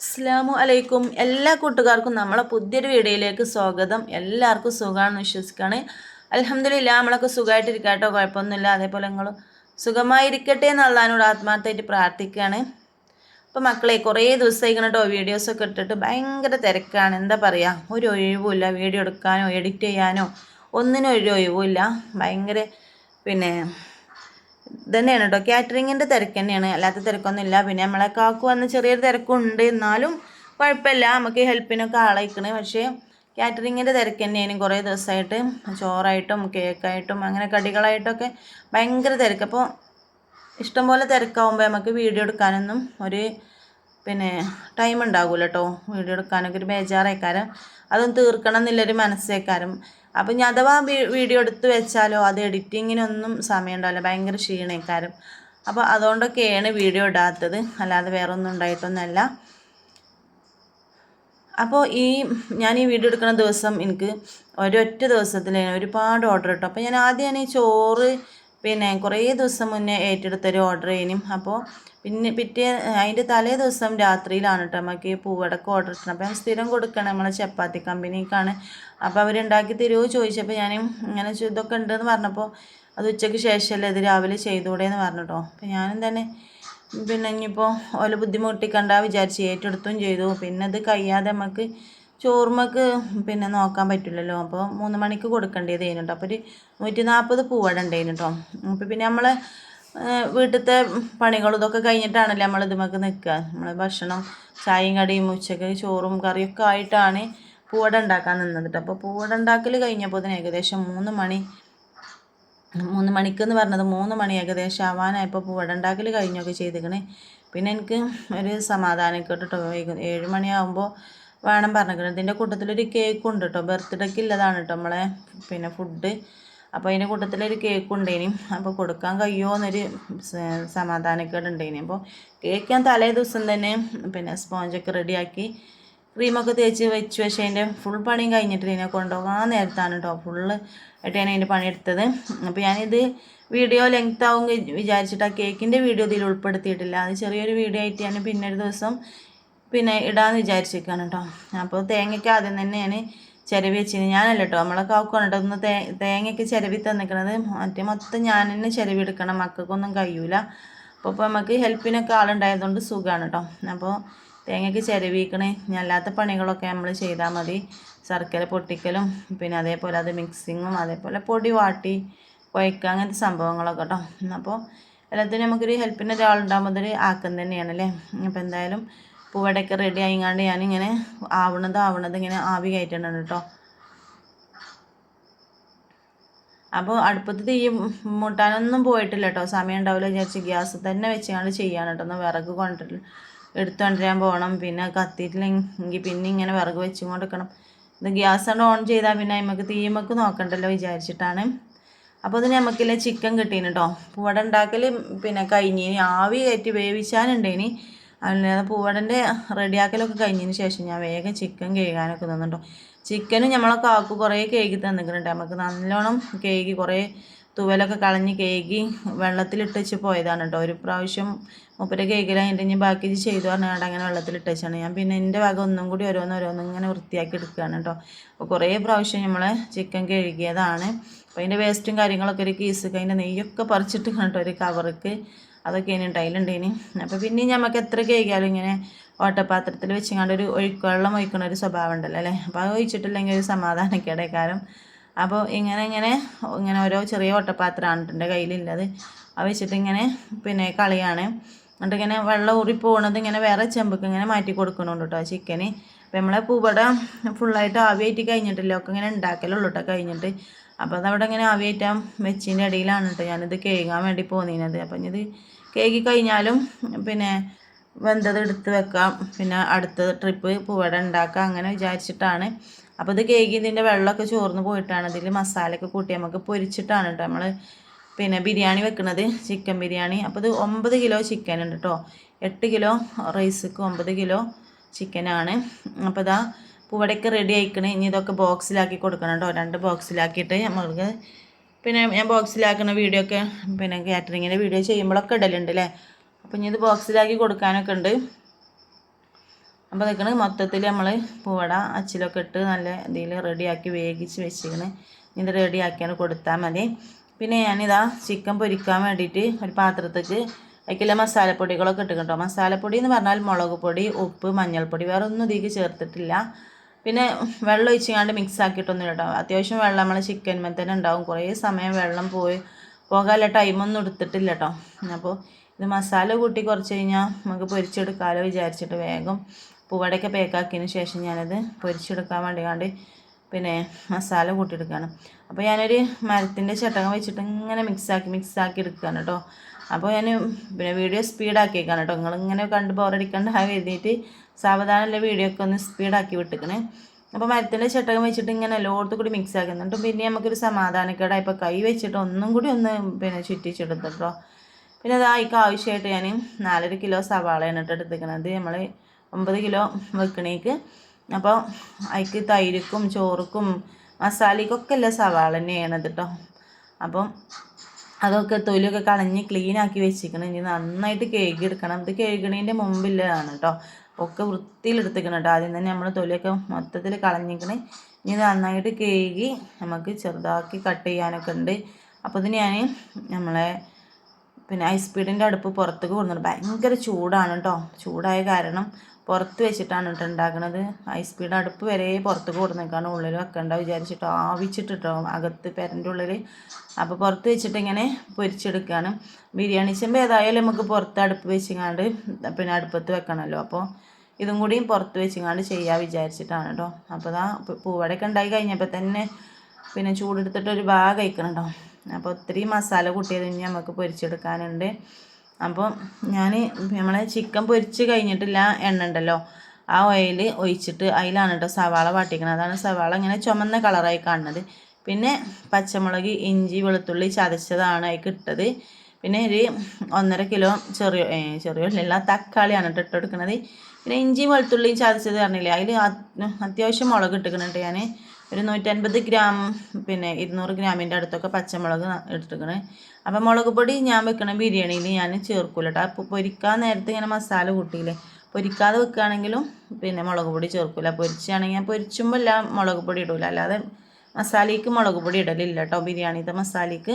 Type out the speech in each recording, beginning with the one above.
അസ്സാമു അലൈക്കും. എല്ലാ കൂട്ടുകാർക്കും നമ്മളെ പുതിയൊരു വീഡിയോയിലേക്ക് സ്വാഗതം. എല്ലാവർക്കും സുഖമാണെന്ന് വിശ്വസിക്കുകയാണ്. അലഹമ്മദില്ല നമ്മളൊക്കെ സുഖമായിട്ടിരിക്കട്ടോ കേട്ടോ കുഴപ്പമൊന്നുമില്ല. അതേപോലെ നിങ്ങൾ സുഖമായിരിക്കട്ടെ എന്നുള്ളതിനോട് ആത്മാർത്ഥമായിട്ട് പ്രാർത്ഥിക്കുകയാണ്. അപ്പോൾ മക്കളെ കുറേ ദിവസമായി കേട്ടോ വീഡിയോസൊക്കെ ഇട്ടിട്ട് ഭയങ്കര തിരക്കാണ്. എന്താ പറയുക ഒരു ഒഴിവുമില്ല. വീഡിയോ എടുക്കാനോ എഡിറ്റ് ചെയ്യാനോ ഒന്നിനും ഒരു ഒഴിവുമില്ല. ഭയങ്കര പിന്നെ തന്നെയാണ് കേട്ടോ കാറ്ററിങ്ങിന്റെ തിരക്ക് തന്നെയാണ്. അല്ലാത്ത തിരക്കൊന്നുമില്ല. പിന്നെ നമ്മളെ കാക്കു വന്ന ചെറിയൊരു തിരക്കുണ്ട്. എന്നാലും കുഴപ്പമില്ല. നമുക്ക് ഹെൽപ്പിനൊക്കെ ആളയക്കണേ. പക്ഷേ കാറ്ററിങ്ങിന്റെ തിരക്ക് തന്നെയാണ് കുറേ ദിവസമായിട്ട്. ചോറായിട്ടും കേക്കായിട്ടും അങ്ങനെ കടികളായിട്ടൊക്കെ ഭയങ്കര തിരക്ക്. അപ്പോൾ ഇഷ്ടംപോലെ തിരക്കാവുമ്പോൾ നമുക്ക് വീഡിയോ എടുക്കാനൊന്നും ഒരു പിന്നെ ടൈം ഉണ്ടാകില്ല കേട്ടോ വീഡിയോ എടുക്കാനൊക്കെ ഒരു ബേജാറേക്കാരം അതൊന്നും തീർക്കണം എന്നുള്ളൊരു മനസ്സേക്കാരം. അപ്പം ഞാൻ അഥവാ വീഡിയോ എടുത്ത് വെച്ചാലോ അത് എഡിറ്റിങ്ങിനൊന്നും സമയം ഉണ്ടാവില്ല ഭയങ്കര ക്ഷീണേക്കാരം. അപ്പോൾ അതുകൊണ്ടൊക്കെയാണ് വീഡിയോ ഇടാത്തത്. അല്ലാതെ വേറെ ഒന്നും ഉണ്ടായിട്ടൊന്നുമല്ല. അപ്പോൾ ഈ ഞാൻ ഈ വീഡിയോ എടുക്കുന്ന ദിവസം എനിക്ക് ഒരൊറ്റ ദിവസത്തിൽ ഒരുപാട് ഓർഡർ കിട്ടും അപ്പോൾ ഞാൻ ആദ്യം ഈ ചോറ് പിന്നെ കുറേ ദിവസം മുന്നേ ഏറ്റെടുത്തൊരു ഓർഡർ ചെയ്യും അപ്പോൾ പിന്നെ പിറ്റേ അതിന്റെ തലേ ദിവസം രാത്രിയിലാണ് കേട്ടോ നമുക്ക് പൂവടക്ക് ഓർഡർ ഇട്ടത്. അപ്പം സ്ഥിരം കൊടുക്കണം നമ്മളെ ചപ്പാത്തി കമ്പനിക്കാണ്. അപ്പോൾ അവരുണ്ടാക്കി തരുമോ ചോദിച്ചപ്പോൾ ഞാൻ ഇങ്ങനെ ഇതൊക്കെ ഉണ്ടെന്ന് പറഞ്ഞപ്പോൾ അത് ഉച്ചയ്ക്ക് ശേഷമല്ലേ ഇത് രാവിലെ ചെയ്തുകൂടെ എന്ന് പറഞ്ഞു കേട്ടോ അപ്പം ഞാനും തന്നെ പിന്നെ ഇനിയിപ്പോൾ ഓല ബുദ്ധിമുട്ടിക്കണ്ട വിചാരിച്ച് ഏറ്റെടുത്തും ചെയ്തു. പിന്നെ അത് കഴിയാതെ നമുക്ക് ചോർമ്മക്ക് പിന്നെ നോക്കാൻ പറ്റില്ലല്ലോ. അപ്പോൾ മൂന്ന് മണിക്ക് കൊടുക്കേണ്ടത് കഴിഞ്ഞിട്ടോ അപ്പോൾ ഒരു നൂറ്റി നാൽപ്പത് പൂവട ഉണ്ടായിരുന്നു കേട്ടോ അപ്പോൾ പിന്നെ നമ്മൾ വീട്ടിലത്തെ പണികളും ഇതൊക്കെ കഴിഞ്ഞിട്ടാണല്ലോ നമ്മൾ ഇതുമൊക്കെ നിൽക്കുക. നമ്മൾ ഭക്ഷണം ചായയും കടിയും ഉച്ചയ്ക്ക് ചോറും കറിയൊക്കെ ആയിട്ടാണ് പൂവട ഉണ്ടാക്കാൻ നിന്നത് അപ്പോൾ പൂവട ഉണ്ടാക്കൽ കഴിഞ്ഞപ്പോൾ തന്നെ ഏകദേശം മൂന്ന് മണി മൂന്ന് മണിക്കെന്ന് പറഞ്ഞത് മൂന്ന് മണി ഏകദേശം ആവാനായപ്പോൾ പൂവട ഉണ്ടാക്കൽ കഴിഞ്ഞൊക്കെ ചെയ്തിക്കണേ. പിന്നെ എനിക്ക് ഒരു സമാധാനം കേട്ടോ ഏഴ് മണിയാകുമ്പോൾ വേണം പറഞ്ഞിരിക്കണം ഇതിന്റെ കൂട്ടത്തിലൊരു കേക്ക് ഉണ്ട് കേട്ടോ ബർത്ത്ഡേക്ക് ഇല്ലതാണ് കേട്ടോ നമ്മളെ പിന്നെ ഫുഡ് അപ്പോൾ അതിന്റെ കൂട്ടത്തിലൊരു കേക്ക് ഉണ്ടേനി. അപ്പോൾ കൊടുക്കാൻ കഴിയുമോ എന്നൊരു സമാധാനക്കേട് ഉണ്ടേനി അപ്പോൾ കേക്ക് ഞാൻ തലേ ദിവസം തന്നെ പിന്നെ സ്പോഞ്ചൊക്കെ റെഡിയാക്കി ക്രീമൊക്കെ തേച്ച് വെച്ച്. പക്ഷേ അതിന്റെ ഫുൾ പണിയും കഴിഞ്ഞിട്ട് ഇതിനെ കൊണ്ടുപോകാൻ നേരത്താണ് കേട്ടോ ഫുള്ള് ആയിട്ടാണ് അതിന്റെ പണിയെടുത്തത് അപ്പോൾ ഞാനിത് വീഡിയോ ലെങ്ത് ആവും വിചാരിച്ചിട്ട് ആ കേക്കിന്റെ വീഡിയോ ഇതിൽ ഉൾപ്പെടുത്തിയിട്ടില്ല. അത് ചെറിയൊരു വീഡിയോ ആയിട്ട് ഞാൻ പിന്നെ ദിവസം പിന്നെ ഇടാമെന്ന് വിചാരിച്ചിരിക്കുകയാണ് കേട്ടോ അപ്പോൾ തേങ്ങയ്ക്ക് ആദ്യം തന്നെ ഞാൻ ചിരവി വെച്ചിന്. ഞാനല്ല കേട്ടോ നമ്മളെ കാക്കാണ് കേട്ടോ ഒന്ന് തേ തേങ്ങയ്ക്ക് ചിരവി തന്നിക്കണത്. മറ്റേ മൊത്തം ഞാൻ തന്നെ ചിരവി എടുക്കണം. മക്കൾക്കൊന്നും കഴിയൂല. അപ്പോൾ ഇപ്പോൾ നമുക്ക് ഹെൽപ്പിനൊക്കെ ആളുണ്ടായതുകൊണ്ട് സുഖമാണ് കേട്ടോ അപ്പോൾ തേങ്ങയ്ക്ക് ചിരവിക്കണേ. അല്ലാത്ത പണികളൊക്കെ നമ്മൾ ചെയ്താൽ മതി. ശർക്കര പൊട്ടിക്കലും പിന്നെ അതേപോലെ അത് മിക്സിങ്ങും അതേപോലെ പൊടി വാട്ടി കുഴക്കുക അങ്ങനത്തെ സംഭവങ്ങളൊക്കെ കേട്ടോ അപ്പോൾ എല്ലാത്തിനും നമുക്കൊരു ഹെൽപ്പിന് ഒരാളുണ്ടാകുമ്പോൾ അതൊരു ആക്കം തന്നെയാണല്ലേ അപ്പോൾ എന്തായാലും പൂവടയൊക്കെ റെഡി ആയിങ്ങാണ്ട് ഞാനിങ്ങനെ ആവണത് ആവണത് ഇങ്ങനെ ആവി കയറ്റണം കേട്ടോ. അപ്പോൾ അടുപ്പത്ത് തീ മുട്ടാനൊന്നും പോയിട്ടില്ല കേട്ടോ. സമയം ഉണ്ടാവില്ല വിചാരിച്ച് ഗ്യാസ് തന്നെ വെച്ചുകൊണ്ട് ചെയ്യാൻ കേട്ടോ. ഒന്ന് വിറക് കൊണ്ടിട്ട് എടുത്തു കൊണ്ടുവരാൻ പോകണം പിന്നെ കത്തിയിട്ടില്ലെങ്കിൽ പിന്നെ ഇങ്ങനെ വിറക് വെച്ചും കൊടുക്കണം ഇത് ഗ്യാസ് ഓൺ ചെയ്താൽ പിന്നെ നമുക്ക് തീമക്ക് നോക്കണ്ടല്ലോ വിചാരിച്ചിട്ടാണ്. അപ്പോൾ അത് നമുക്കില്ല ചിക്കൻ കിട്ടീന് കേട്ടോ പൂവട ഉണ്ടാക്കൽ പിന്നെ കഴിഞ്ഞ്. ആവി കയറ്റി വേവിച്ചാനുണ്ടേനി. അല്ലാതെ പൂവടന്റെ റെഡിയാക്കലൊക്കെ കഴിഞ്ഞതിന് ശേഷം ഞാൻ വേഗം ചിക്കൻ കഴുകാനൊക്കെ നിന്നുണ്ടോ ചിക്കനും നമ്മളെ കാക്കു കുറേ കേക്ക് തന്നിട്ടുണ്ട് നമുക്ക് നല്ലോണം കേക്ക് കുറേ തുവലൊക്കെ കളഞ്ഞ് കേക്ക് വെള്ളത്തിലിട്ട് വെച്ച് പോയതാണ് കേട്ടോ. ഒരു പ്രാവശ്യം മുപ്പര കേക്കിലായിട്ട് ഇനി ബാക്കി ചെയ്തു പറഞ്ഞാൽ അങ്ങനെ വെള്ളത്തിലിട്ട് വെച്ചാണ്. ഞാൻ പിന്നെ എന്റെ ഭാഗം ഒന്നും കൂടി ഓരോന്ന് ഓരോന്ന് ഇങ്ങനെ വൃത്തിയാക്കി എടുക്കുകയാണ് കേട്ടോ. അപ്പോൾ കുറേ പ്രാവശ്യം നമ്മൾ ചിക്കൻ കഴുകിയതാണ്. അപ്പോൾ അതിന്റെ വേസ്റ്റും കാര്യങ്ങളൊക്കെ ഒരു കീസ് അതിന്റെ നെയ്യൊക്കെ പറിച്ചിട്ട് കേട്ടോ ഒരു കവർക്ക് അതൊക്കെ ഇനി ടൈലുണ്ടേനി അപ്പോൾ പിന്നെ നമുക്ക് എത്ര കേൾക്കാലും ഇങ്ങനെ ഓട്ടപാത്രത്തിൽ വെച്ചിങ്ങാണ്ട് ഒരു ഒഴുക്കുവെള്ളം ഒഴിക്കുന്ന ഒരു സ്വഭാവം ഉണ്ടല്ലോ അല്ലേ? അപ്പോൾ അത് ഒഴിച്ചിട്ടില്ലെങ്കിൽ ഒരു സമാധാനക്കേടേക്കാരം അപ്പോൾ ഇങ്ങനെ ഇങ്ങനെ ഇങ്ങനെ ഓരോ ചെറിയ ഓട്ടപാത്രമാണ് എന്റെ കയ്യിലുള്ളത്. അത് വെച്ചിട്ട് ഇങ്ങനെ പിന്നെ കളിയാണ്. എന്നിട്ട് ഇങ്ങനെ വെള്ളം ഊറി പോകുന്നത് ഇങ്ങനെ വേറെ ചെമ്പക്ക് ഇങ്ങനെ മാറ്റി കൊടുക്കണുണ്ട് കേട്ടോ ചിക്കന്. അപ്പോൾ നമ്മളെ പൂവട ഫുള്ളായിട്ട് ആവിയായിട്ട് കഴിഞ്ഞിട്ടില്ല. ഒക്കെ ഇങ്ങനെ ഉണ്ടാക്കലുള്ളൂ കേട്ടോ കഴിഞ്ഞിട്ട്. അപ്പോൾ അതവിടെ ഇങ്ങനെ ആവിയായിട്ടാൻ വെച്ചിന്റെ ഇടയിലാണ് കേട്ടോ ഞാനിത് കേൾക്കാൻ വേണ്ടി പോന്നിരുന്നത് അപ്പം ഇത് കേക്ക് കഴിഞ്ഞാലും പിന്നെ വെന്തത് എടുത്ത് വെക്കാം. പിന്നെ അടുത്ത ട്രിപ്പ് പൂവട ഉണ്ടാക്കാം അങ്ങനെ വിചാരിച്ചിട്ടാണ്. അപ്പോൾ ഇത് കേക്ക് ഇതിന്റെ വെള്ളമൊക്കെ ചോർന്ന് പോയിട്ടാണ്. ഇതിൽ മസാലയൊക്കെ കൂട്ടി നമുക്ക് പൊരിച്ചിട്ടാണ് കേട്ടോ നമ്മൾ പിന്നെ ബിരിയാണി വെക്കുന്നത് ചിക്കൻ ബിരിയാണി. അപ്പോൾ ഇത് ഒമ്പത് കിലോ ചിക്കൻ ഉണ്ട് കേട്ടോ എട്ട് കിലോ റൈസ്ക്ക് ഒമ്പത് കിലോ ചിക്കനാണ് അപ്പോൾ ഇതാ പൂവടയ്ക്ക് റെഡി ആയിക്കണേ. ഇനി ഇതൊക്കെ ബോക്സിലാക്കി കൊടുക്കണം കേട്ടോ രണ്ട് ബോക്സിലാക്കിയിട്ട് നമ്മൾക്ക് പിന്നെ ഞാൻ ബോക്സിലാക്കുന്ന വീഡിയോ ഒക്കെ പിന്നെ കാറ്ററിങ്ങിന്റെ വീഡിയോ ചെയ്യുമ്പോഴൊക്കെ ഇടലുണ്ട് അല്ലേ അപ്പം ഇനി ഇത് ബോക്സിലാക്കി കൊടുക്കാനൊക്കെ ഉണ്ട്. അപ്പോൾ നിൽക്കണ മൊത്തത്തിൽ നമ്മൾ പൂവട അച്ചിലൊക്കെ ഇട്ട് നല്ല ഇതിൽ റെഡിയാക്കി വേവിച്ച് വെച്ചിരിക്കണ്. ഇത് റെഡിയാക്കിയാണ് കൊടുത്താൽ മതി. പിന്നെ ഞാനിതാ ചിക്കൻ പൊരിക്കാൻ വേണ്ടിയിട്ട് ഒരു പാത്രത്തേക്ക് അതിലുള്ള മസാലപ്പൊടികളൊക്കെ ഇട്ട് മസാലപ്പൊടി എന്ന് പറഞ്ഞാൽ മുളക് പൊടി ഉപ്പ് മഞ്ഞൾപ്പൊടി വേറെ ഒന്നും ഇതിലേക്ക് ചേർത്തിട്ടില്ല. പിന്നെ വെള്ളം ഒഴിച്ചാണ്ട് മിക്സ് ആക്കിയിട്ടൊന്നും കേട്ടോ അത്യാവശ്യം വെള്ളം നമ്മൾ ചിക്കൻ തന്നെ ഉണ്ടാവും. കുറേ സമയം വെള്ളം പോയി പോകാനുള്ള ടൈമൊന്നും എടുത്തിട്ടില്ല കേട്ടോ അപ്പോൾ ഇത് മസാല കൂട്ടി കുറച്ച് കഴിഞ്ഞാൽ നമുക്ക് പൊരിച്ചെടുക്കാമല്ലോ വിചാരിച്ചിട്ട് വേഗം പൂവടയൊക്കെ പേക്കാക്കിയതിന് ശേഷം ഞാനത് പൊരിച്ചെടുക്കാൻ വേണ്ടി കണ്ട് പിന്നെ മസാല കൂട്ടിയെടുക്കുകയാണ് അപ്പോൾ ഞാനൊരു മരത്തിന്റെ ചട്ടകം വെച്ചിട്ട് ഇങ്ങനെ മിക്സാക്കി മിക്സാക്കി എടുക്കുകയാണ് കേട്ടോ അപ്പോൾ ഞാൻ പിന്നെ വീഡിയോ സ്പീഡാക്കിയേക്കാണ് കേട്ടോ നിങ്ങളിങ്ങനെ കണ്ട് ബോറടിക്കണ്ട എഴുതിയിട്ട് സാവധാനമല്ല വീഡിയോ ഒക്കെ ഒന്ന് സ്പീഡാക്കി വിട്ടിക്കണേ. അപ്പോൾ മരത്തിന്റെ ചട്ടകം വെച്ചിട്ട് ഇങ്ങനെ എല്ലായിടത്തും കൂടി മിക്സ് ആക്കുന്നുണ്ട്. പിന്നെ നമുക്കൊരു സമാധാനക്കേടാ ഇപ്പോൾ കൈ വെച്ചിട്ട് ഒന്നും കൂടി ഒന്ന് പിന്നെ ചുറ്റിച്ചെടുത്തിട്ടോ പിന്നെ അത് അതിക്ക് ആവശ്യമായിട്ട് ഞാൻ നാലര കിലോ സവാളയാണ് ഇട്ട് എടുത്തിരിക്കുന്നത് നമ്മൾ ഒമ്പത് കിലോ വെക്കണേക്ക്. അപ്പോൾ അതിക്ക് തൈരുക്കും ചോറുക്കും മസാലയ്ക്കൊക്കെ അല്ല സവാള തന്നെയാണ് കേട്ടോ അപ്പം അതൊക്കെ തൊലിയൊക്കെ കളഞ്ഞ് ക്ലീൻ ആക്കി വെച്ചിരിക്കണം. ഇനി നന്നായിട്ട് കേക്ക് എടുക്കണം ഇത് കേൾക്കണതിന്റെ മുമ്പില്ലതാണ് കേട്ടോ ഒക്കെ വൃത്തിയിലെടുത്തിക്കണം കേട്ടോ ആദ്യം തന്നെ നമ്മൾ തൊലിയൊക്കെ മൊത്തത്തിൽ കളഞ്ഞിരിക്കണം. ഇനി നന്നായിട്ട് കേകി നമുക്ക് ചെറുതാക്കി കട്ട് ചെയ്യാനൊക്കെ ഉണ്ട്. അപ്പോൾ ഇത് ഞാൻ നമ്മളെ പിന്നെ ഐസ് സ്പീഡിന്റെ അടുപ്പ് പുറത്തേക്ക് കൊണ്ടുവന്നു. ഭയങ്കര ചൂടാണ് കേട്ടോ ചൂടായ കാരണം പുറത്ത് വെച്ചിട്ടാണ് കേട്ടോ ഉണ്ടാക്കുന്നത് ഐസ് സ്പീഡ് അടുപ്പ് വരെ പുറത്ത് കൊടുന്നേക്കാണ് ഉള്ളിൽ വെക്കണ്ട വിചാരിച്ചിട്ട് ആവിച്ചിട്ടിട്ടോ അകത്ത് പെരന്റെ ഉള്ളിൽ അപ്പോൾ പുറത്ത് വെച്ചിട്ട് ഇങ്ങനെ പൊരിച്ചെടുക്കുകയാണ് ബിരിയാണി ചെമ്പ് ഏതായാലും നമുക്ക് പുറത്ത് അടുപ്പ് വെച്ചിങ്ങാണ്ട് പിന്നെ അടുപ്പത്ത് വെക്കണമല്ലോ അപ്പോൾ ഇതും കൂടിയും പുറത്ത് വെച്ചിങ്ങാണ്ട് ചെയ്യാൻ വിചാരിച്ചിട്ടാണ് കേട്ടോ അപ്പോൾ ഇതാ പൂവടയൊക്കെ ഉണ്ടായി കഴിഞ്ഞപ്പോൾ തന്നെ പിന്നെ ചൂടെടുത്തിട്ട് ഒരു ഭാഗം കഴിക്കണം കേട്ടോ അപ്പോൾ ഒത്തിരി മസാല കൂട്ടിയത് ഇനി നമുക്ക് പൊരിച്ചെടുക്കാനുണ്ട്. അപ്പോൾ ഞാൻ നമ്മളെ ചിക്കൻ പൊരിച്ച് കഴിഞ്ഞിട്ടില്ല എണ്ണ ഉണ്ടല്ലോ. ആ ഓയിൽ ഒഴിച്ചിട്ട് അതിലാണ് കേട്ടോ സവാള വാട്ടിക്കുന്നത് അതാണ് സവാള ഇങ്ങനെ ചുമന്ന കളറായി കാണുന്നത്. പിന്നെ പച്ചമുളക് ഇഞ്ചി വെളുത്തുള്ളി ചതച്ചതാണ് അതിൽ ഇട്ടത്. പിന്നെ ഒരു ഒന്നര കിലോ ചെറിയ ചെറിയ ഉള്ളില്ല തക്കാളിയാണ് കേട്ടോ ഇട്ടെടുക്കുന്നത് പിന്നെ ഇഞ്ചി വെളുത്തുള്ളിയും ചതച്ചത് പറഞ്ഞില്ലേ അതിൽ അത്യാവശ്യം മുളക് ഇട്ടിക്കുന്നുണ്ട് ഞാൻ ഒരു നൂറ്റൻപത് ഗ്രാം പിന്നെ ഇരുന്നൂറ് ഗ്രാമിന്റെ അടുത്തൊക്കെ പച്ചമുളക് എടുത്തിരിക്കണേ. അപ്പം മുളക് പൊടി ഞാൻ വെക്കണ ബിരിയാണിയിൽ ഞാൻ ചേർക്കൂല കേട്ടോ അപ്പോൾ പൊരിക്കാൻ നേരത്തെ ഇങ്ങനെ മസാല കൂട്ടിയില്ലേ. പൊരിക്കാതെ വെക്കുകയാണെങ്കിലും പിന്നെ മുളക് പൊടി ചേർക്കില്ല പൊരിച്ചാണെങ്കിൽ ഞാൻ പൊരിച്ചുമ്പോൾ എല്ലാം മുളക് പൊടി ഇടൂല. അല്ലാതെ മസാലയ്ക്ക് മുളക് പൊടി ഇടലില്ല കേട്ടോ ബിരിയാണിത്തെ മസാലയ്ക്ക്.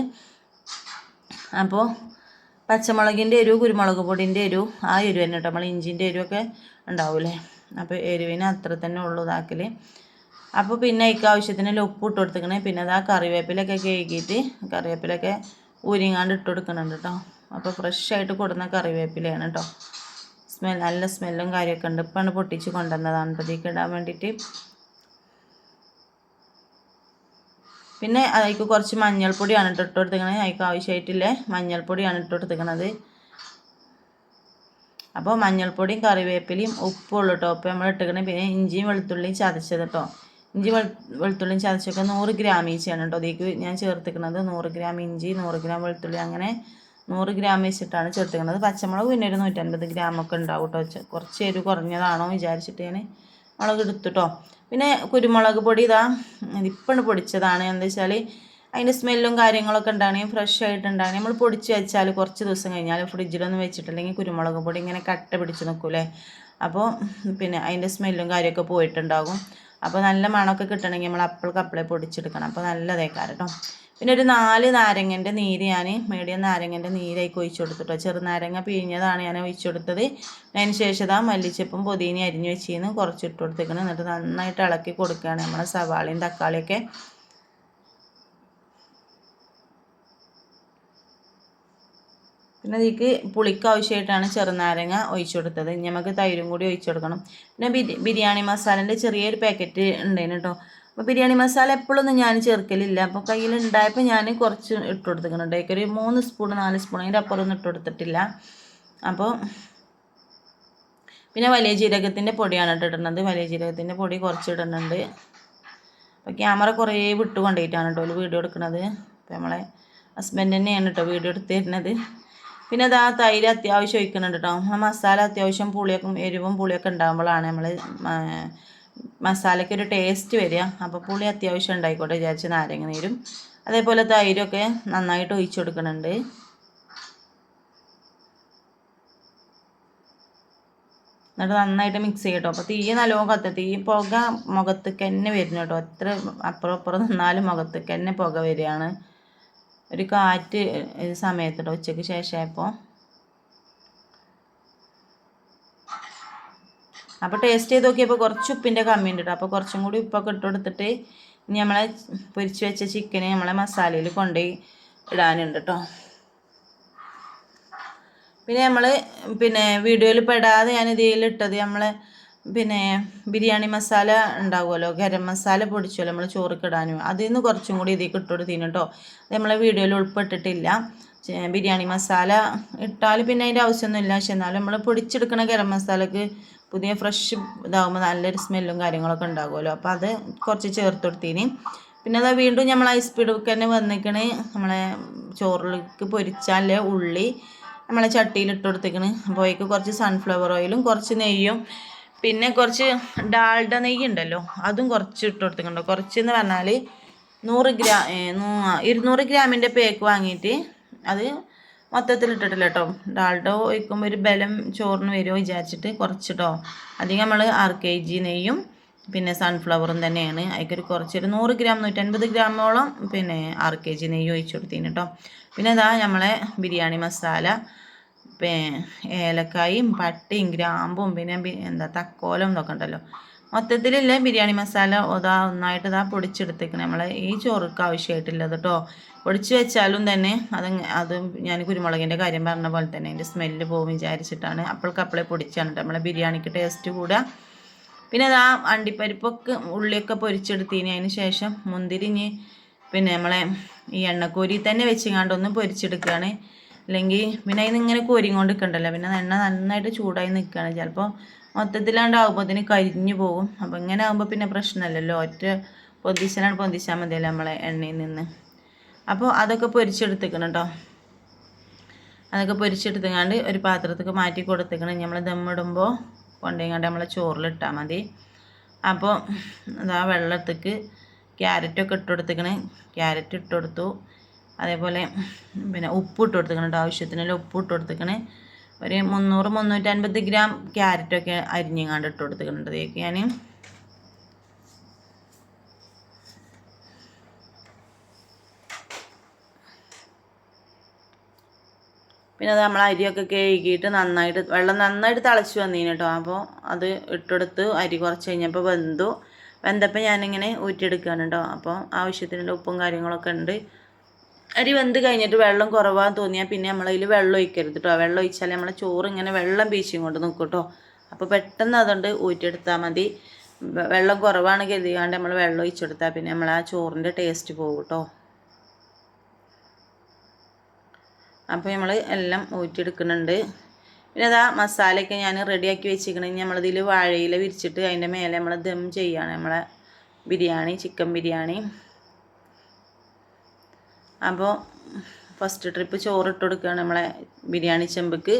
അപ്പോൾ പച്ചമുളകിന്റെ എരിവ് കുരുമുളക് പൊടിന്റെ എരിവ് ആ എരിവ് തന്നെ കേട്ടോ നമ്മൾ ഇഞ്ചിന്റെ എരിവൊക്കെ ഉണ്ടാവൂലേ. അപ്പോൾ എരിവിന് അത്ര തന്നെ ഉള്ളൂ ഇതാക്കൽ അപ്പോൾ പിന്നെ അതിക്ക് ആവശ്യത്തിന് ഉപ്പ് ഇട്ട് കൊടുത്തിക്കണേ. പിന്നെ അത് ആ കറിവേപ്പിലൊക്കെ കഴുകിയിട്ട് കറിവേപ്പിലൊക്കെ ഊരിങ്ങാണ്ട് ഇട്ട് കൊടുക്കണുണ്ട് കേട്ടോ അപ്പോൾ ഫ്രഷ് ആയിട്ട് കൊടുന്ന കറിവേപ്പിലയാണ് കേട്ടോ സ്മെൽ നല്ല സ്മെല്ലും കാര്യമൊക്കെ ഉണ്ട്. ഇപ്പം പൊട്ടിച്ച് കൊണ്ടുവന്നതാണ്. അപ്പോഴത്തേക്ക് ഇടാൻ വേണ്ടിയിട്ട് പിന്നെ അതിലേക്ക് കുറച്ച് മഞ്ഞൾപ്പൊടിയാണ് ഇട്ട് ഇട്ട് കൊടുത്തിരിക്കണത് അതിക്ക് ആവശ്യമായിട്ടില്ലേ മഞ്ഞൾപ്പൊടിയാണ് ഇട്ട് കൊടുത്തിരിക്കണത് അപ്പോൾ മഞ്ഞൾപ്പൊടിയും കറിവേപ്പിലയും ഉപ്പും ഉള്ളു കേട്ടോ അപ്പോൾ നമ്മൾ ഇട്ടേക്കണേ പിന്നെ ഇഞ്ചിയും വെളുത്തുള്ളിയും ചതച്ചത് കേട്ടോ ഇഞ്ചി വെളുത്തുള്ളിയും ചതച്ചൊക്കെ നൂറ് ഗ്രാം ഈച്ചയാണ് കേട്ടോ. അതിലേക്ക് ഞാൻ ചേർത്തിക്കുന്നത് നൂറ് ഗ്രാം ഇഞ്ചി നൂറ് ഗ്രാം വെളുത്തുള്ളി അങ്ങനെ നൂറ് ഗ്രാം വെച്ചിട്ടാണ് ചേർത്തിക്കുന്നത് പച്ചമുളക് പിന്നെ ഒരു നൂറ്റൻപത് ഗ്രാമൊക്കെ ഉണ്ടാവും കേട്ടോ. കുറച്ച് എരിവ് കുറഞ്ഞതാണോ വിചാരിച്ചിട്ട് ഞാൻ മുളക് എടുത്തുട്ടോ പിന്നെ കുരുമുളക് പൊടി ഇതാ ഇപ്പം പൊടിച്ചതാണ്. എന്താ വെച്ചാൽ അതിന്റെ സ്മെല്ലും കാര്യങ്ങളൊക്കെ ഉണ്ടാണെങ്കിൽ ഫ്രഷ് ആയിട്ടുണ്ടാണെങ്കിൽ നമ്മൾ പൊടിച്ച് വെച്ചാൽ കുറച്ച് ദിവസം കഴിഞ്ഞാൽ ഫ്രിഡ്ജിലൊന്നും വെച്ചിട്ടില്ലെങ്കിൽ കുരുമുളക് പൊടി ഇങ്ങനെ കട്ട പിടിച്ച് നിൽക്കൂലേ അപ്പോൾ പിന്നെ അതിന്റെ സ്മെല്ലും കാര്യമൊക്കെ പോയിട്ടുണ്ടാകും. അപ്പോൾ നല്ല മണമൊക്കെ കിട്ടണമെങ്കിൽ നമ്മൾ അപ്പോഴൊക്കെ അപ്പിളെ പൊടിച്ചെടുക്കണം. അപ്പോൾ നല്ല നല്ലതേക്കാരം കേട്ടോ പിന്നെ ഒരു നാല് നാരങ്ങന്റെ നീര് ഞാൻ മീഡിയം നാരങ്ങന്റെ നീരായിക്ക് ഒഴിച്ചു കൊടുത്തിട്ടോ. ചെറുനാരങ്ങ പിഴിഞ്ഞതാണ് ഞാൻ ഒഴിച്ചു കൊടുത്തത്. അതിന് ശേഷം ആ മല്ലിച്ചപ്പും പൊതിനി അരിഞ്ഞു വെച്ചിന്ന് കുറച്ച് ഇട്ട് കൊടുത്തേക്കണം. എന്നിട്ട് നന്നായിട്ട് ഇളക്കി കൊടുക്കുകയാണ് നമ്മളെ സവാളയും തക്കാളിയൊക്കെ. പിന്നെ ഇതിക്ക് പുളിക്ക് ആവശ്യമായിട്ടാണ് ചെറുനാരങ്ങ ഒഴിച്ചു കൊടുത്തത്. നമുക്ക് തൈരും കൂടി ഒഴിച്ചു കൊടുക്കണം. പിന്നെ ബിരിയാണി മസാലേന്റെ ചെറിയൊരു പാക്കറ്റ് ഉണ്ടായിരുന്നു കേട്ടോ അപ്പോൾ ബിരിയാണി മസാല എപ്പോഴൊന്നും ഞാൻ ചേർക്കലില്ല. അപ്പോൾ കയ്യിൽ ഉണ്ടായപ്പോൾ ഞാൻ കുറച്ച് ഇട്ട് കൊടുത്തിട്ടുണ്ട് ഒരു മൂന്ന് സ്പൂൺ നാല് സ്പൂൺ അതിന്റെ അപ്പുറമൊന്നും ഇട്ട് കൊടുത്തിട്ടില്ല. അപ്പോൾ പിന്നെ വലിയ ജീരകത്തിന്റെ പൊടിയാണ് ഇട്ടിട്ടുള്ളത് വലിയ ജീരകത്തിന്റെ പൊടി കുറച്ച് ഇടുന്നുണ്ട്. അപ്പോൾ ക്യാമറ കുറേ വിട്ട് കൊണ്ടുപോയിട്ടാണ് കേട്ടോ വീഡിയോ എടുക്കുന്നത്. അപ്പോൾ നമ്മളെ ഹസ്ബൻഡ് തന്നെയാണ് കേട്ടോ വീഡിയോ എടുത്ത് തരുന്നത് പിന്നെ അത് തൈര് അത്യാവശ്യം ഒഴിക്കുന്നുണ്ട് കേട്ടോ ആ മസാല അത്യാവശ്യം പുളിയൊക്കെ എരിവും പുളിയൊക്കെ ഉണ്ടാകുമ്പോഴാണ് നമ്മൾ മസാലയ്ക്ക് ഒരു ടേസ്റ്റ് വരിക. അപ്പോൾ പുളി അത്യാവശ്യം ഉണ്ടായിക്കോട്ടെ വിചാരിച്ച് നാരങ്ങ നീരും. അതേപോലെ തൈരൊക്കെ നന്നായിട്ട് ഒഴിച്ചു കൊടുക്കുന്നുണ്ട്. എന്നിട്ട് നന്നായിട്ട് മിക്സ് ചെയ്യട്ടോ അപ്പോൾ തീ നല്ലോണം കത്ത. തീ പുക മുഖത്തേക്ക് തന്നെ വരുന്നു കേട്ടോ എത്ര അപ്പുറം അപ്പുറം നിന്നാലും മുഖത്തേക്ക് തന്നെ പുക വരികയാണ്. ഒരു കാറ്റ് സമയത്ത് കേട്ടോ ഉച്ചയ്ക്ക് ശേഷമായപ്പോൾ അപ്പോൾ ടേസ്റ്റ് ചെയ്ത് നോക്കിയപ്പോൾ കുറച്ച് ഉപ്പിന്റെ കമ്മി ഉണ്ട് അപ്പോൾ കുറച്ചും കൂടി ഉപ്പൊക്കെ ഇട്ട് കൊടുത്തിട്ട് ഇനി നമ്മളെ പൊരിച്ച് വെച്ച ചിക്കന് നമ്മളെ മസാലയിൽ കൊണ്ടുപോയി ഇടാനുണ്ട് കേട്ടോ പിന്നെ നമ്മൾ പിന്നെ വീഡിയോയിൽ പെടാതെ ഞാൻ ഇതിലിട്ടത് നമ്മൾ പിന്നെ ബിരിയാണി മസാല ഉണ്ടാവുമല്ലോ ഗരം മസാല പൊടിച്ചല്ലോ നമ്മൾ ചോറ് ഇടാനും അതിൽ നിന്ന് കുറച്ചും കൂടി ഇതിൽ ഇട്ടുകൊടുത്തിന് കേട്ടോ അത് നമ്മളെ വീഡിയോയിൽ ഉൾപ്പെട്ടിട്ടില്ല. ബിരിയാണി മസാല ഇട്ടാൽ പിന്നെ അതിന്റെ ആവശ്യമൊന്നുമില്ല. പക്ഷെ എന്നാലും നമ്മൾ പൊടിച്ചെടുക്കണ ഗരം മസാലക്ക് പുതിയ ഫ്രഷ് ഇതാകുമ്പോൾ നല്ലൊരു സ്മെല്ലും കാര്യങ്ങളൊക്കെ ഉണ്ടാകുമല്ലോ. അപ്പോൾ അത് കുറച്ച് ചേർത്ത് കൊടുത്തിന്. പിന്നെ അത് വീണ്ടും നമ്മൾ ഐസ് പിടുക്ക് തന്നെ വന്നിക്കണ്. നമ്മളെ ചോറിലേക്ക് പൊരിച്ചാൽ ഉള്ളി നമ്മളെ ചട്ടിയിൽ ഇട്ട് കൊടുത്തേക്കണ്. അപ്പോഴേക്ക് കുറച്ച് സൺഫ്ലവർ ഓയിലും കുറച്ച് നെയ്യും പിന്നെ കുറച്ച് ഡാൽഡ നെയ്യ് ഉണ്ടല്ലോ അതും കുറച്ച് ഇട്ട് കൊടുത്തിട്ടുണ്ടോ. കുറച്ച് എന്ന് പറഞ്ഞാൽ നൂറ് ഗ്രാം ഇരുന്നൂറ് ഗ്രാമിന്റെ പേക്ക് വാങ്ങിയിട്ട് അത് മൊത്തത്തിൽ ഇട്ടിട്ടില്ല കേട്ടോ ഡാൾഡ ഒഴിക്കുമ്പോൾ ഒരു ബലം ചോറിന് വരുമോ വിചാരിച്ചിട്ട് കുറച്ചിട്ടോ. അധികം നമ്മൾ ആർ കെ ജി നെയ്യും പിന്നെ സൺഫ്ലവറും തന്നെയാണ്. അതിക്കൊരു കുറച്ചൊരു നൂറ് ഗ്രാം നൂറ്റൻപത് ഗ്രാമോളം പിന്നെ ആർ കെ ജി നെയ്യ് ഒഴിച്ചു കൊടുത്തിന് കേട്ടോ പിന്നെ അതാ നമ്മളെ ബിരിയാണി മസാല. ഏലക്കായും പട്ടയും ഗ്രാമ്പും പിന്നെ എന്താ തക്കോലം ഇതൊക്കെ ഉണ്ടല്ലോ. മൊത്തത്തിലുള്ള ബിരിയാണി മസാല ഇതാ ഒന്നായിട്ട് ഇതാ പൊടിച്ചെടുത്തേക്കണം. നമ്മൾ ഈ ചോറുക്ക് ആവശ്യമായിട്ടില്ല കേട്ടോ പൊടിച്ച് വെച്ചാലും തന്നെ അത് അത് ഞാൻ കുരുമുളകിന്റെ കാര്യം പറഞ്ഞ പോലെ തന്നെ അതിന്റെ സ്മെല്ല് പോകും വിചാരിച്ചിട്ടാണ്. അപ്പോഴേക്കപ്പോഴേ പൊടിച്ചാണ് നമ്മളെ ബിരിയാണിക്ക് ടേസ്റ്റ് കൂടുക പിന്നെ അതാ അണ്ടിപ്പരിപ്പൊക്കെ ഉള്ളിയൊക്കെ പൊരിച്ചെടുത്തതിന് അതിന് ശേഷം മുന്തിരിഞ്ഞ് പിന്നെ നമ്മളെ ഈ എണ്ണക്കോരി തന്നെ വെച്ചിങ്ങാണ്ടൊന്ന് പൊരിച്ചെടുക്കുകയാണ് അല്ലെങ്കിൽ പിന്നെ അതിന് ഇങ്ങനെ കോരിങ്ങോണ്ട് നിൽക്കണ്ടല്ലോ പിന്നെ എണ്ണ നന്നായിട്ട് ചൂടായി നിൽക്കുകയാണ്. ചിലപ്പോൾ മൊത്തത്തിലാണ്ടാകുമ്പോൾ അതിന് കരിഞ്ഞു പോകും. അപ്പോൾ ഇങ്ങനെ ആകുമ്പോൾ പിന്നെ പ്രശ്നമല്ലല്ലോ. ഒറ്റ പൊന്തിച്ചാലാണ് പൊന്തിച്ചാൽ മതിയല്ലോ നമ്മളെ എണ്ണയിൽ നിന്ന്. അപ്പോൾ അതൊക്കെ പൊരിച്ചെടുത്തേക്കണം കേട്ടോ. അതൊക്കെ പൊരിച്ചെടുത്തങ്ങാണ്ട് ഒരു പാത്രത്തേക്ക് മാറ്റി കൊടുത്തേക്കണം. നമ്മൾ ദമ്മിടുമ്പോൾ കൊണ്ടുപോയിങ്ങാണ്ട് നമ്മളെ ചോറിലിട്ടാൽ മതി. അപ്പോൾ അതാ വെള്ളത്തേക്ക് ക്യാരറ്റൊക്കെ ഇട്ട് കൊടുത്തേക്കണ് ക്യാരറ്റ് ഇട്ട് കൊടുത്തു അതേപോലെ പിന്നെ ഉപ്പ് ഇട്ട് കൊടുത്തേക്കണം ആവശ്യത്തിനുള്ള ഉപ്പ് ഇട്ട് കൊടുത്തേക്കണേ ഒരു മുന്നൂറ് മുന്നൂറ്റൻപത് ഗ്രാം ക്യാരറ്റൊക്കെ അരിഞ്ഞങ്ങാണ്ട് ഇട്ട് കൊടുത്തിട്ടുണ്ട് ഇതൊക്കെ ഞാൻ പിന്നെ അത് നമ്മൾ അരിയൊക്കെ കഴുകിയിട്ട് നന്നായിട്ട് വെള്ളം നന്നായിട്ട് തിളച്ച് വന്നീന് കേട്ടോ. അപ്പോൾ അത് ഇട്ടെടുത്ത് അരി കുറച്ച് കഴിഞ്ഞപ്പോൾ വെന്തു. വെന്തപ്പോൾ ഞാനിങ്ങനെ ഊറ്റിയെടുക്കുകയാണ് കേട്ടോ. അപ്പോൾ ആവശ്യത്തിനുള്ള ഉപ്പും കാര്യങ്ങളൊക്കെ ഉണ്ട്. അരി വെന്ത് കഴിഞ്ഞിട്ട് വെള്ളം കുറവാന്ന് തോന്നിയാൽ പിന്നെ നമ്മളതിൽ വെള്ളം ഒഴിക്കരുത് കേട്ടോ വെള്ളം ഒഴിച്ചാൽ നമ്മളെ ചോറ് ഇങ്ങനെ വെള്ളം പീച്ചും കൊണ്ട് നിൽക്കും കേട്ടോ അപ്പോൾ പെട്ടെന്ന് അതുകൊണ്ട് ഊറ്റിയെടുത്താൽ മതി. വെള്ളം കുറവാണ് കരുതിയാണ്ട് നമ്മൾ വെള്ളം ഒഴിച്ചെടുത്താൽ പിന്നെ നമ്മൾ ആ ചോറിന്റെ ടേസ്റ്റ് പോകും കേട്ടോ അപ്പോൾ നമ്മൾ എല്ലാം ഊറ്റിയെടുക്കുന്നുണ്ട്. പിന്നെ അതാ മസാലയൊക്കെ ഞാൻ റെഡിയാക്കി വെച്ചിരിക്കണമെങ്കിൽ നമ്മളിതിൽ വാഴയില വിരിച്ചിട്ട് അതിന്റെ മേലെ നമ്മൾ ദം ചെയ്യുകയാണ് നമ്മളെ ബിരിയാണി ചിക്കൻ ബിരിയാണി. അപ്പോൾ ഫസ്റ്റ് ട്രിപ്പ് ചോറിട്ട് കൊടുക്കുകയാണ് നമ്മളെ ബിരിയാണി ചെമ്പക്ക്.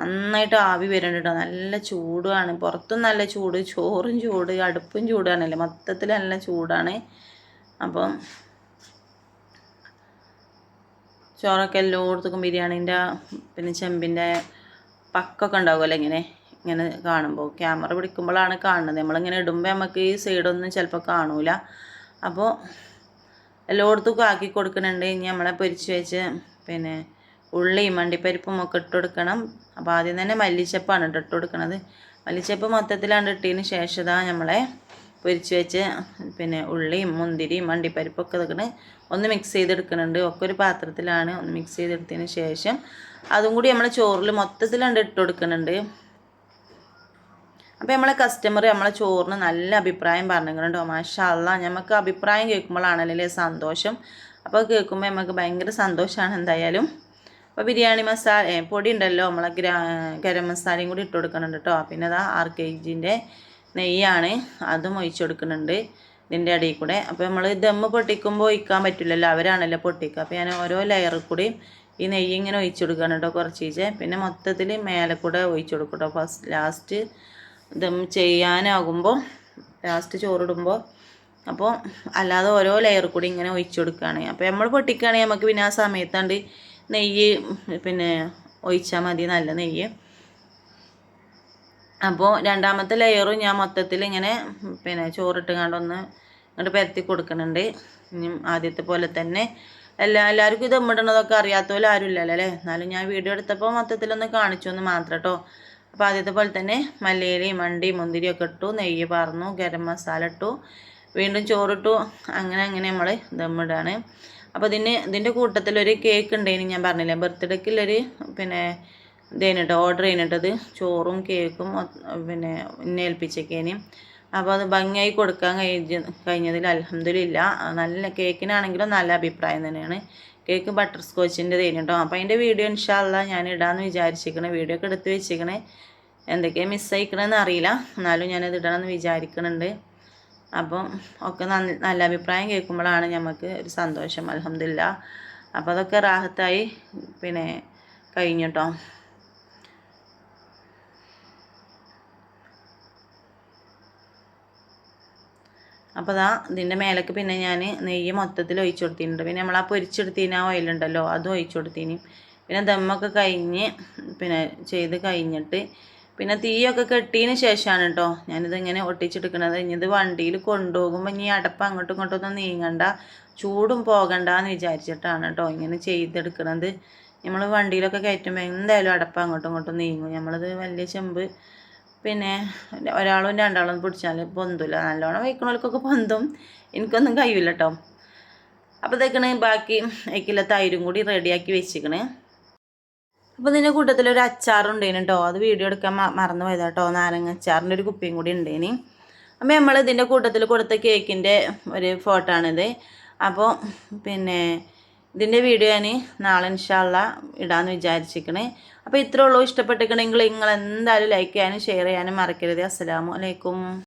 നന്നായിട്ട് ആവി വരുന്നുണ്ട് കേട്ടോ. നല്ല ചൂടുമാണ് പുറത്തും നല്ല ചൂട് ചോറും ചൂട് അടുപ്പും ചൂടാണല്ലേ മൊത്തത്തിൽ നല്ല ചൂടാണ്. അപ്പം ചോറൊക്കെ എല്ലായിടത്തും ബിരിയാണീന്റെ പിന്നെ ചെമ്പിന്റെ പക്കൊക്കെ ഉണ്ടാവുമല്ലോ ഇങ്ങനെ? ഇങ്ങനെ കാണുമ്പോൾ ക്യാമറ പിടിക്കുമ്പോഴാണ് കാണുന്നത്. നമ്മളിങ്ങനെ ഇടുമ്പോൾ നമുക്ക് ഈ സൈഡൊന്നും ചിലപ്പോൾ കാണൂല. അപ്പോൾ എല്ലായിടത്തും ആക്കി കൊടുക്കുന്നുണ്ട്. ഇനി നമ്മളെ പൊരിച്ച് വെച്ച് പിന്നെ ഉള്ളിയും മണ്ടിപ്പരിപ്പും ഒക്കെ ഇട്ട് കൊടുക്കണം. അപ്പോൾ ആദ്യം തന്നെ മല്ലിച്ചപ്പാണ് ഇട്ട് കൊടുക്കുന്നത് മല്ലിച്ചപ്പ് മൊത്തത്തിലാണ് ഇട്ടതിന് ശേഷം നമ്മളെ പൊരിച്ച് വെച്ച് പിന്നെ ഉള്ളിയും മുന്തിരിയും മണ്ടിപ്പരിപ്പൊക്കെ ഇതൊക്കെ ഒന്ന് മിക്സ് ചെയ്തെടുക്കുന്നുണ്ട്. ഒക്കെ ഒരു പാത്രത്തിലാണ് ഒന്ന് മിക്സ് ചെയ്തെടുത്തതിന് ശേഷം. അതും കൂടി നമ്മൾ ചോറിൽ മൊത്തത്തിലാണ് ഇട്ട് കൊടുക്കുന്നുണ്ട്. അപ്പോൾ നമ്മളെ കസ്റ്റമർ നമ്മളെ ചോറിന് നല്ല അഭിപ്രായം പറഞ്ഞിട്ടുണ്ടോ മാഷല്ല നമുക്ക് അഭിപ്രായം കേൾക്കുമ്പോഴാണല്ലേ സന്തോഷം. അപ്പോൾ കേൾക്കുമ്പോൾ നമുക്ക് ഭയങ്കര സന്തോഷമാണ് എന്തായാലും. അപ്പോൾ ബിരിയാണി മസാല പൊടി ഉണ്ടല്ലോ നമ്മളെ ഗ്രാ ഗരം മസാലയും കൂടി ഇട്ട് കൊടുക്കുന്നുണ്ട് കേട്ടോ. പിന്നെ അതാ ആർ കെ ജിന്റെ നെയ്യാണ് അതും ഒഴിച്ചു കൊടുക്കുന്നുണ്ട് ഇതിന്റെ അടിയിൽ കൂടെ. അപ്പോൾ നമ്മൾ ദമ്മ് പൊട്ടിക്കുമ്പോൾ ഒഴിക്കാൻ പറ്റില്ലല്ലോ അവരാണല്ലോ പൊട്ടിക്കുക. അപ്പോൾ ഞാൻ ഓരോ ലെയറിൽ കൂടിയും ഈ നെയ്യ് ഇങ്ങനെ ഒഴിച്ചു കൊടുക്കണം കേട്ടോ കുറച്ച് പിന്നെ മൊത്തത്തിൽ മേലെ കൂടെ ഒഴിച്ചു കൊടുക്കും കേട്ടോ. ഫസ്റ്റ് ലാസ്റ്റ് ദം ചെയ്യാനാകുമ്പോൾ ലാസ്റ്റ് ചോറിടുമ്പോൾ അപ്പോൾ അല്ലാതെ ഓരോ ലെയർ കൂടി ഇങ്ങനെ ഒഴിച്ചു കൊടുക്കുകയാണ് അപ്പോൾ നമ്മൾ പൊട്ടിക്കുകയാണെങ്കിൽ നമുക്ക് പിന്നെ ആ സമയത്താണ്ട് നെയ്യ് പിന്നെ ഒഴിച്ചാൽ മതി നല്ല നെയ്യ്. അപ്പോൾ രണ്ടാമത്തെ ലെയറും ഞാൻ മൊത്തത്തിൽ ഇങ്ങനെ പിന്നെ ചോറിട്ട് കണ്ടൊന്ന് ഇങ്ങോട്ട് പരത്തി കൊടുക്കുന്നുണ്ട് ഇനി ആദ്യത്തെ പോലെ തന്നെ എല്ലാ എല്ലാവർക്കും ഇത് ഇമ്മിടണതൊക്കെ അറിയാത്ത പോലെ ആരും ഇല്ലല്ലോ അല്ലേ? എന്നാലും ഞാൻ വീഡിയോ എടുത്തപ്പോൾ മൊത്തത്തിലൊന്ന് കാണിച്ചു എന്ന് മാത്രം കേട്ടോ അപ്പോൾ ആദ്യത്തെ പോലെ തന്നെ മല്ലിയിലയും മണ്ടി മുന്തിരിയൊക്കെ ഇട്ടു നെയ്യ് പറഞ്ഞു ഗരം മസാല ഇട്ടു വീണ്ടും ചോറിട്ടു അങ്ങനെ അങ്ങനെ നമ്മൾ ദമ്മിടാണ് അപ്പോൾ ഇതിന് ഇതിന്റെ കൂട്ടത്തിലൊരു കേക്ക് ഉണ്ടേന് ഞാൻ പറഞ്ഞില്ലേ ബർത്ത്ഡേക്കുള്ളൊരു പിന്നെ ഇതേനിട്ടോ ഓർഡർ ചെയ്തിട്ടത് ചോറും കേക്കും പിന്നെ ഇന്നെ ഏൽപ്പിച്ചേക്കേന് അപ്പോൾ അത് ഭംഗിയായി കൊടുക്കാൻ കഴിഞ്ഞ കഴിഞ്ഞതിൽ അലഹമില്ല നല്ല കേക്കിനാണെങ്കിലും നല്ല അഭിപ്രായം തന്നെയാണ്. കേക്ക് ബട്ടർ സ്കോച്ചിന്റെ തേനും കേട്ടോ. അപ്പോൾ അതിന്റെ വീഡിയോ ഇൻഷാല്ല ഞാൻ ഇടാമെന്ന് വിചാരിച്ചിരിക്കണേ. വീഡിയോ ഒക്കെ എടുത്ത് വെച്ചിരിക്കണേ. എന്തൊക്കെയാണ് മിസ്സായിക്കണമെന്ന് അറിയില്ല. എന്നാലും ഞാനത് ഇടണമെന്ന് വിചാരിക്കുന്നുണ്ട് അപ്പം ഒക്കെ നല്ല അഭിപ്രായം കേൾക്കുമ്പോഴാണ് നമുക്ക് ഒരു സന്തോഷം അലഹമില്ല അപ്പോൾ അതൊക്കെ റാഹത്തായി പിന്നെ കഴിഞ്ഞു കേട്ടോ അപ്പോൾ അതാ ഇതിന്റെ മേലേക്ക് പിന്നെ ഞാൻ നെയ്യ് മൊത്തത്തിൽ ഒഴിച്ചു കൊടുത്തിട്ടുണ്ട്. പിന്നെ നമ്മൾ ആ പൊരിച്ചെടുത്തിന് ആ ഓയിലുണ്ടല്ലോ അതും ഒഴിച്ചു കൊടുത്തിന്. പിന്നെ ദമ്മൊക്കെ കഴിഞ്ഞ് പിന്നെ ചെയ്ത് കഴിഞ്ഞിട്ട് പിന്നെ തീയൊക്കെ കെട്ടിയതിന് ശേഷമാണ് കേട്ടോ ഞാനിതിങ്ങനെ ഒട്ടിച്ചെടുക്കുന്നത് ഇനി ഇത് വണ്ടിയിൽ കൊണ്ടുപോകുമ്പോൾ ഇനി അടപ്പ് അങ്ങോട്ടും ഇങ്ങോട്ടും ഒന്നും നീങ്ങണ്ട ചൂടും പോകണ്ട എന്ന് വിചാരിച്ചിട്ടാണ് കേട്ടോ ഇങ്ങനെ ചെയ്തെടുക്കുന്നത് നമ്മൾ വണ്ടിയിലൊക്കെ കയറ്റുമ്പോൾ എന്തായാലും അടപ്പ് അങ്ങോട്ടും ഇങ്ങോട്ടും നീങ്ങും. നമ്മളത് വലിയ ചെമ്പ് പിന്നെ ഒരാളും രണ്ടാളും പിടിച്ചാൽ പൊന്തില്ല നല്ലോണം വയ്ക്കണവർക്കൊക്കെ പൊന്തും. എനിക്കൊന്നും കഴിയില്ല കേട്ടോ അപ്പോൾ ഇതൊക്കെ ബാക്കി അയക്കില്ല തൈരും കൂടി റെഡിയാക്കി വെച്ചിക്കണേ. അപ്പോൾ നിന്റെ കൂട്ടത്തിൽ ഒരു അച്ചാറുണ്ടേന് കേട്ടോ അത് വീഡിയോ എടുക്കാൻ മറന്നു പോയതാ കേട്ടോ നാരങ്ങ അച്ചാറിന്റെ ഒരു കുപ്പിയും കൂടി ഉണ്ടേനി. അപ്പോൾ നമ്മൾ ഇതിന്റെ കൂട്ടത്തിൽ കൊടുത്ത കേക്കിന്റെ ഒരു ഫോട്ടോ ആണിത്. അപ്പോൾ പിന്നെ ഇതിന്റെ വീഡിയോ ഞാൻ നാളെ ഇൻഷാള്ള ഇടാമെന്ന് വിചാരിച്ചിരിക്കണേ. അപ്പോൾ ഇത്രേ ഉള്ളൂ. ഇഷ്ടപ്പെട്ടിരിക്കണമെങ്കിൽ നിങ്ങൾ എന്തായാലും ലൈക്ക് ചെയ്യാനും ഷെയർ ചെയ്യാനും മറക്കരുത്. അസ്സലാമു അലൈക്കും.